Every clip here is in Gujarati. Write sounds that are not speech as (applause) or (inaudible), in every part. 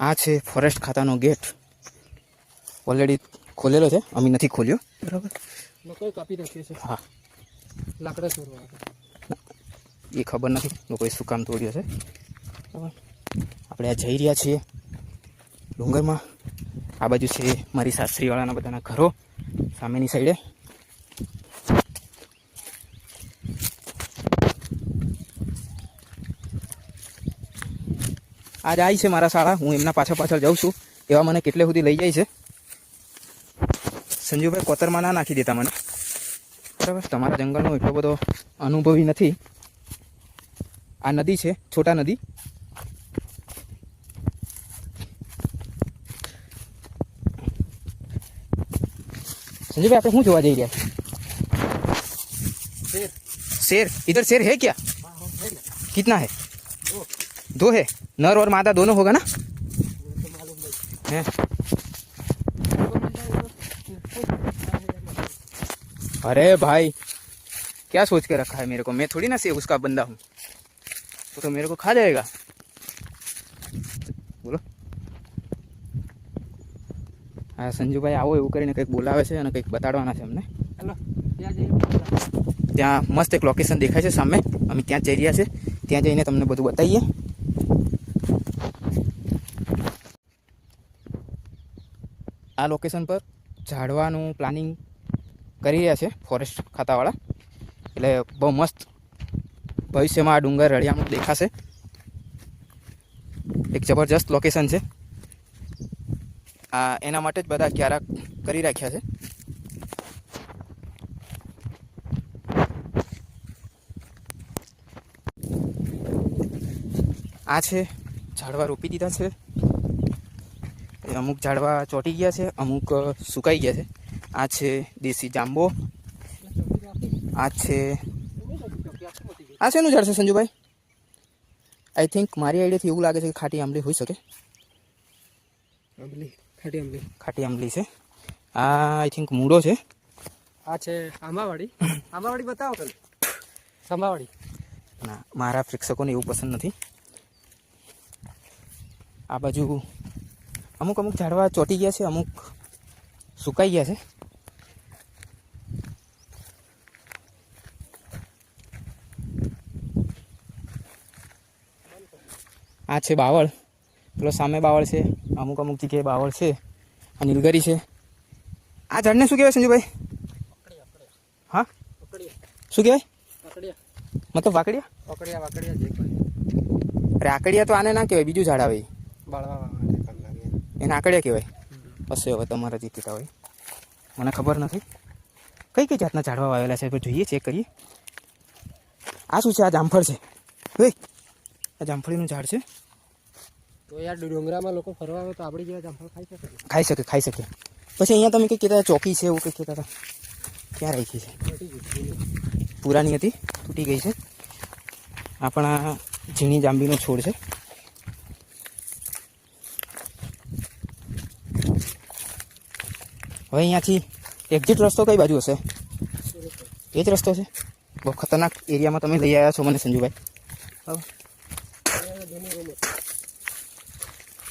આ છે ફોરેસ્ટ ખાતાનો ગેટ ઓલરેડી ખોલેલો છે અમે નથી ખોલ્યો. બરાબર. લોકોએ કાપી નાખીએ છે? હા. લાકડા તોડવા એ ખબર નથી લોકોએ શું કામ તોડ્યો છે બરાબર. આપણે આ જઈ રહ્યા છીએ ડુંગરમાં. આ બાજુ છે મારી સાસરીવાળાના બધાના ઘરો સામેની સાઈડે આ જાય છે મારા શાળા હું એમના પાછળ પાછળ જાઉં છું એવા મને કેટલે સુધી લઈ જાય છે સંજુભાઈ કોતરમાં ના નાખી દેતા મને બરાબર તમારા જંગલનો એટલો બધો અનુભવી નથી આ નદી છે છોટા નદી સંજયભાઈ આપણે શું જોવા જઈ રહ્યા શેર शेर इधर शेर है क्या हाँ हाँ है ना कितना है दो दो है नर और मादा दोनों होगा ना वो तो मालूम नहीं हैं तो अरे भाई क्या सोच के रखा है मेरे को मैं थोड़ी ना से उसका बंदा हूँ वो तो मेरे को खा जाएगा બોલો હા સંજુભાઈ આવો એવું કરીને કંઈક બોલાવે છે અને કંઈક બતાડવાના છે અમને हेलो ત્યાં જઈએ ત્યાં મસ્ત એક લોકેશન દેખાય છે સામે અમે ત્યાં જઈ રહ્યા છે ત્યાં જઈને તમને બધું બતાવીએ આ લોકેશન પર ઝાડવાનું પ્લાનિંગ કરી રહ્યા છે ફોરેસ્ટ ખાતાવાળા. એટલે બહુ મસ્ત ભવિષ્યમાં આ ડુંગર રળિયામણું દેખાશે. એક જબરજસ્ત લોકેશન છે. આ એના માટે જ બધા ક્યારેક કરી રાખ્યા છે. આ છે, ઝાડવા રોપી દીધા છે. અમુક ઝાડવા ચોંટી ગયા છે અમુક સુકાઈ ગયા છે. આ છે દેશી જાંબો. આ છે આ શેનું ઝાડ છે સંજુભાઈ? આઈ થિંક મારી આઈડિયાથી એવું લાગે છે કે ખાટી આંબલી હોઈ શકે. આંબલી ખાટી આંબલી. ખાટી આંબલી છે. આ આઈ થિંક મૂળો છે. આ છે આંબાવાડી. આંબાવાડી બતાવો પેલું. સંભાવાડી ના મારા પ્રેક્ષકોને એવું પસંદ નથી. આ બાજુ અમુક અમુક ઝાડવા ચોટી ગયા છે અમુક સુકાઈ ગયા છે. આ છે બાવળ. પેલો સામે બાવળ છે અમુક અમુક જગ્યાએ બાવળ છે આ નીલગરી છે. આ ઝાડને શું કહેવાય સંજુભાઈ? હા? શું કહેવાય? મતલબ વાકડિયા? વાકડિયા અરે આકડિયા તો આને ના કહેવાય બીજું ઝાડ આવે. બાળવા એને આકડિયા કહેવાય. હશે હવે તમારા જીતતા હોય. મને ખબર નથી. કઈ કઈ જાતના ઝાડવા વાવેલા છે? જોઈએ ચેક કરીએ. આ શું છે? આ જામફળ છે. ભાઈ આ જામફળીનું ઝાડ છે. તો યાર ડુંગરામાં લોકો ફરવા આવે તો આપણી જેવા જામફળ ખાઈ શકે? ખાઈ શકે ખાઈ શકે. પછી અહીંયા તમે કંઈક કહેતા ચોકી છે એવું કંઈક કહેતા હતા. ક્યાં રાખી છે? પુરાની હતી તૂટી ગઈ છે. આપણા ઝીણી જાંબીનો છોડ છે. હવે અહીંયાથી એક્ઝિટ રસ્તો કઈ બાજુ હશે? એ જ રસ્તો છે. બહુ ખતરનાક એરિયામાં તમે લઈ આવ્યા છો મને સંજુભાઈ.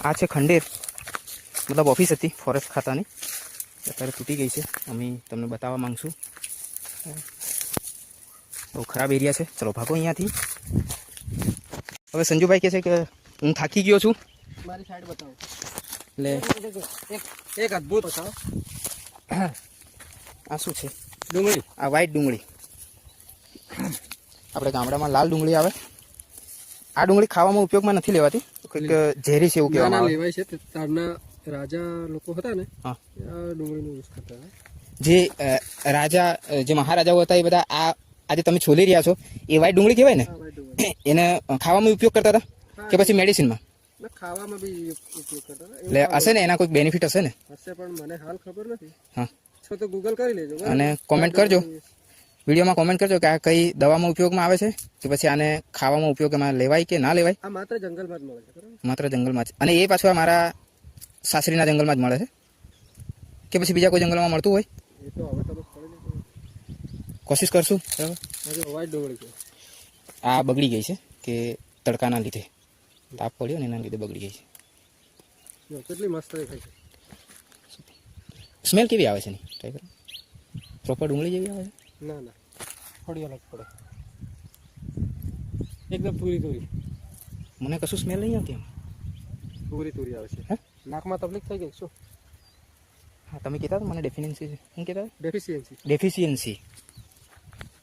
આ છે ખંડેર. મતલબ ઓફિસ હતી ફોરેસ્ટ ખાતાની. અત્યારે તૂટી ગઈ છે. અમે તમને બતાવવા માગશું. બહુ ખરાબ એરિયા છે. ચલો ભાગો અહીંયાથી. હવે સંજુભાઈ કહે છે કે હું થાકી ગયો છું. મારી સાઈડ બતાવો. એટલે એક અદ્ભુત બતાવો. (coughs) આ શું છે? ડુંગળી? આ વ્હાઈટ ડુંગળી. આપણે ગામડામાં લાલ ડુંગળી આવે. આ ડુંગળી ખાવામાં ઉપયોગમાં નથી લેવાતી. કંઈક ઝેરી છે એવું કહેવાય કહેવામાં આવે. લેવાય છે તારના રાજા લોકો હતા ને હા. ડુંગળીનો યુઝ કરતા હતા. જે રાજા જે મહારાજાઓ હતા એ બધા આ આજે તમે છોલી રહ્યા છો એ વ્હાઈટ ડુંગળી કહેવાય ને? એને ખાવામાં ઉપયોગ કરતા હતા કે પછી મેડિસિનમાં ખાવામાં બી ઉપયોગ કરતા એટલે હશે ને? એના કોઈ બેનિફિટ હશે ને? હશે પણ મને હાલ ખબર નથી. હા. છો તો ગૂગલ કરી લેજો અને કોમેન્ટ કરજો. વિડીયોમાં કોમેન્ટ કરજો કે આ કઈ દવામાં ઉપયોગમાં આવે છે કે પછી આને ખાવામાં ઉપયોગમાં લેવાય કે ના લેવાય? આ માત્ર જંગલમાં જ મળે છે માત્ર જંગલમાં જ. અને એ પાછું આ મારા સાસરીના જંગલમાં જ મળે છે. કે પછી બીજા કોઈ જંગલમાં મળતું હોય? એ તો હવે તમે કોશિશ કરશું. બરાબર? આ બગડી ગઈ છે કે તડકાના લીધે. તાપ પડ્યો ને એના લીધે બગડી ગઈ છે કેટલી મસ્ત દેખાય છે સ્મેલ કેવી આવે છે એની ટ્રાય કરો પ્રોપર ડુંગળી જેવી આવે છે ના ના થોડી અલગ પડે એકદમ પૂરી તૂરી મને કશું સ્મેલ નહીં આવતી એમ પૂરી તૂરી આવે છે હે નાકમાં તકલીફ થઈ ગઈ શું હા તમે કહેતા મને ડેફિનેન્સી છે શું કહેતા હતા ડેફિશિયન્સી ડેફિશિયન્સી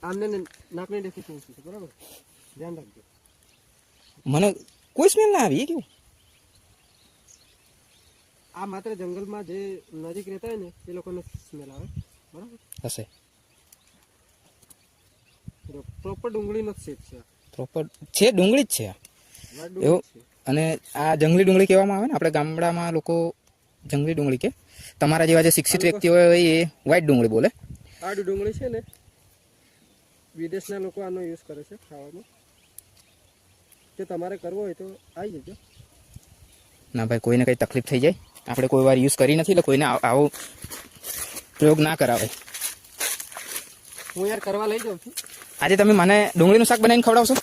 આમને નાકની ડેફિશિયન્સી છે બરાબર ધ્યાન રાખજો મને કોઈ સ્મેલ ના આવી ગયું આ માત્ર જંગલમાં જે નજીક રહેતા હોય ને એ લોકોને સ્મેલ આવે. બરાબર? હશે. પ્રોપર ડુંગળીનો જ શેપ છે પ્રોપર છે ડુંગળી જ છે એવું? અને આ જંગલી ડુંગળી કહેવામાં આવે ને આપણે ગામડામાં લોકો જંગલી ડુંગળી કે તમારા જેવા જે શિક્ષિત વ્યક્તિ હોય એ વ્હાઈટ ડુંગળી બોલે. આ ડુંગળી છે ને વિદેશના લોકો આનો યુઝ કરે છે ખાવામાં. જો તમારે કરવો હોય તો આવી જજો. ના ભાઈ કોઈને કંઈ તકલીફ થઈ જાય? આપણે કોઈ વાર યુઝ કરી નથી એટલે કોઈને આવો પ્રયોગ ના કરાવે. હું યાર કરવા લઈ જાઉં છું. આજે તમે મને ડુંગળીનું શાક બનાવીને ખવડાવશો?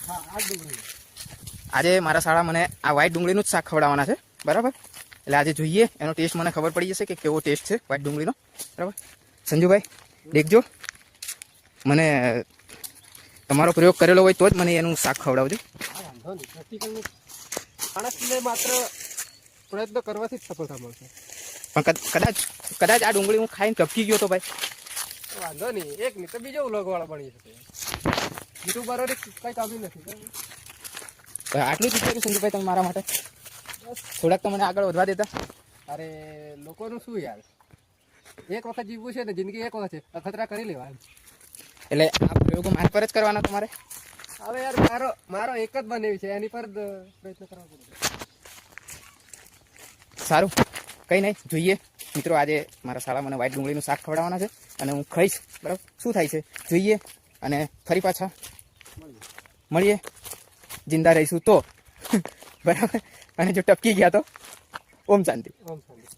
આજે મારા શાળા મને આ વ્હાઈટ ડુંગળીનું જ શાક ખવડાવવાના છે. બરાબર? એટલે આજે જોઈએ એનો ટેસ્ટ મને ખબર પડી જશે કે કેવો ટેસ્ટ છે વ્હાઈટ ડુંગળીનો. બરાબર? સંજુભાઈ દેખજો. મને તમારો પ્રયોગ કરેલો હોય તો જ મને એનું શાક ખવડાવજો. નહીં પ્રેક્ટિકલની માણસને માત્ર પ્રયત્ન કરવાથી જ સફળતા મળશે. પણ કદાચ કદાચ આ ડુંગળી હું ખાઈને ચપકી ગયો તો ભાઈ. વાંધો નહીં એક નહીં તો બીજો વ્લોગવાળા બની શકે યુટ્યુબરોને કંઈ કામ નથી આટલું જ વિચાર્યું સંજુભાઈ તમે મારા માટે? થોડાક તો મને આગળ વધવા દેતા. અરે લોકોનું શું યાર? એક વખત જીવવું છે ને જિંદગી એક વખત છે અખતરા કરી લેવા એટલે આ પ્રયોગો મારા પર જ કરવાના તમારે? હવે યાર મારો મારો એક જ બનેવી છે એની પર પ્રયત્ન કરવા પડશે સારું. કંઈ નહીં જોઈએ. મિત્રો આજે મારા શાળા મને વ્હાઈટ ડુંગળીનું શાક ખવડાવવાના છે અને હું ખાઈશ બરાબર? શું થાય છે? જોઈએ અને ફરી પાછા મળીએ. જિંદા રહીશું તો. (laughs) બરાબર? અને જો ટપકી ગયા તો ઓમ શાંતિ. ઓમ શાંતિ.